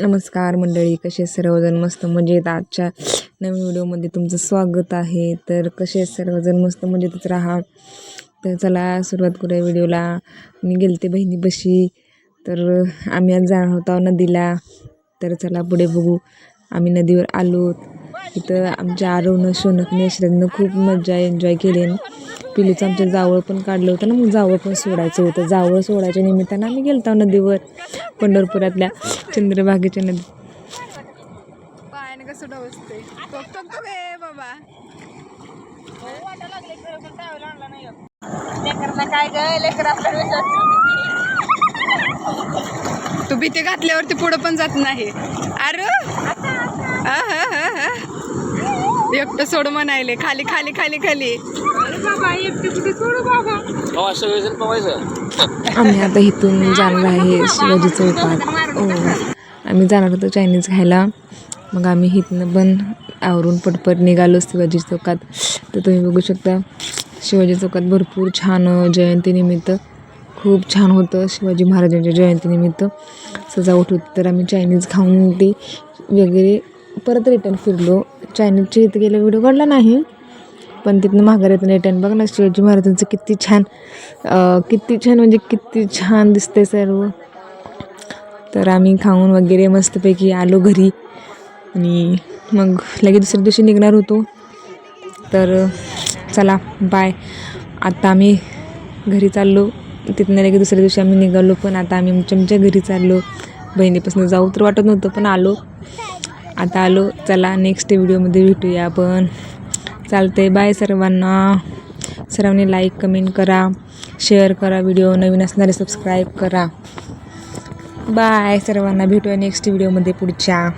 नमस्कार मंडळी कसे सर्वजण? मस्त मजेत आजच्या नवीन व्हिडिओमध्ये तुमचं स्वागत आहे. तर कसे सर्वजण? मस्त मजेतच राहा. तर चला सुरुवात करूया व्हिडिओला. मी गेलते बहिणीपाशी. तर आम्ही आज जाणार होतो नदीला. तर चला पुढे बघू. आम्ही नदीवर आलो तिथं आमच्या आरवनं शोनकने यशराजनं खूप मजा एन्जॉय केली. पिलूचं आमच्या जावळ पण काढलं होतं ना मग जावळ पण सोडायचं होतं. जावळ सोडायच्या निमित्तानं आम्ही गेलतो नदीवर पंढरपुरातल्या चंद्रभागेच्या नदी कसं बाबा. काय तू भीती घातल्यावरती पुढं पण जात नाही. अरे! एकटं सोड म्हणायले खाली खाली खाली खाली. सगळेजण पवायचं आम्ही आता इथून जाणार आहे शिवाजी चौकात. हो. आम्ही जाणार होतो चायनीज खायला. मग आम्ही इथनं पण आवरून पटपट निघालो शिवाजी चौकात. तर तुम्ही बघू शकता शिवाजी चौकात भरपूर छान जयंतीनिमित्त खूप छान होतं शिवाजी महाराजांच्या जयंतीनिमित्त सजावट होती तर आम्ही चायनीज खाऊन ते वगैरे परत रिटर्न फिरलो. चायनीजच्या इथं गेलं व्हिडिओ काढला नाही. पण तिथनं माघार रिटर्न बघ ना शिवाजी महाराजांचं किती छान किती छान म्हणजे किती छान दिसते सर्व. तर आम्ही खाऊन वगैरे मस्तपैकी आलो घरी. आणि मग लगेच दुसऱ्या दिवशी निघणार होतो. तर चला बाय आता आम्ही घरी चाललो. तिथनं लगेच दुसऱ्या दिवशी आम्ही निघालो. पण आता आम्ही आमच्या आमच्या घरी चाललो. बहिणीपासून जाऊ तर वाटत नव्हतं पण आलो. आता आलो. चला नेक्स्ट व्हिडिओमध्ये भेटूया आपण. चालते बाय सर्वांना. सर्वांनी लाईक कमेंट करा. शेअर करा व्हिडिओ नवीन असणारे सबस्क्राईब करा. बाय सर्वांना. भेटूया नेक्स्ट व्हिडिओमध्ये पुढच्या.